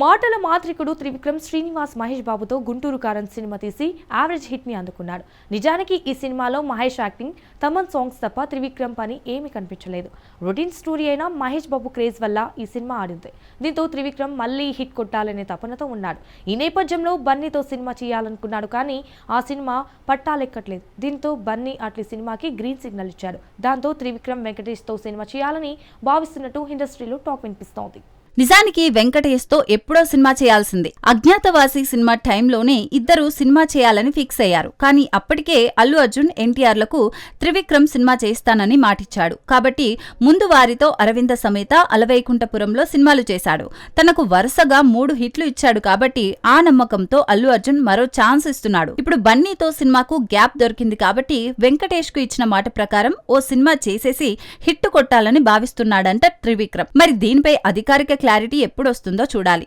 మాటల మాత్రికుడు త్రివిక్రమ్ శ్రీనివాస్ మహేష్ బాబుతో గుంటూరు కారం సినిమా తీసి యావరేజ్ హిట్ని అందుకున్నాడు. నిజానికి ఈ సినిమాలో మహేష్ యాక్టింగ్ తమన్ సాంగ్స్ తప్ప త్రివిక్రమ్ పని ఏమీ కనిపించలేదు. రొటీన్ స్టోరీ అయినా మహేష్ బాబు క్రేజ్ వల్ల ఈ సినిమా ఆడింది. దీంతో త్రివిక్రమ్ మళ్ళీ హిట్ కొట్టాలనే తపనతో ఉన్నాడు. ఈ నేపథ్యంలో బన్నీతో సినిమా చేయాలనుకున్నాడు కానీ ఆ సినిమా పట్టాలెక్కట్లేదు. దీంతో బన్నీ అట్లీ సినిమాకి గ్రీన్ సిగ్నల్ ఇచ్చాడు. దాంతో త్రివిక్రమ్ వెంకటేష్తో సినిమా చేయాలని భావిస్తున్నట్టు ఇండస్ట్రీలో టాక్ వినిపిస్తోంది. నిజానికి వెంకటేష్తో ఎప్పుడో సినిమా చేయాల్సింది. అజ్ఞాతవాసి సినిమా టైంలోనే ఇద్దరు సినిమా చేయాలని ఫిక్స్ అయ్యారు. కానీ అప్పటికే అల్లు అర్జున్ ఎన్టీఆర్లకు త్రివిక్రమ్ సినిమా చేస్తానని మాటిచ్చాడు. కాబట్టి ముందు వారితో అరవింద సమేత అలవైకుంఠపురంలో సినిమాలు చేశాడు. తనకు వరుసగా మూడు హిట్లు ఇచ్చాడు కాబట్టి ఆ నమ్మకంతో అల్లు అర్జున్ మరో ఛాన్స్ ఇస్తున్నాడు. ఇప్పుడు బన్నీతో సినిమాకు గ్యాప్ దొరికింది కాబట్టి వెంకటేష్కు ఇచ్చిన మాట ప్రకారం ఓ సినిమా చేసేసి హిట్ కొట్టాలని భావిస్తున్నాడంట త్రివిక్రమ్. మరి దీనిపై అధికారిక క్లారిటీ ఎప్పుడొస్తుందో చూడాలి.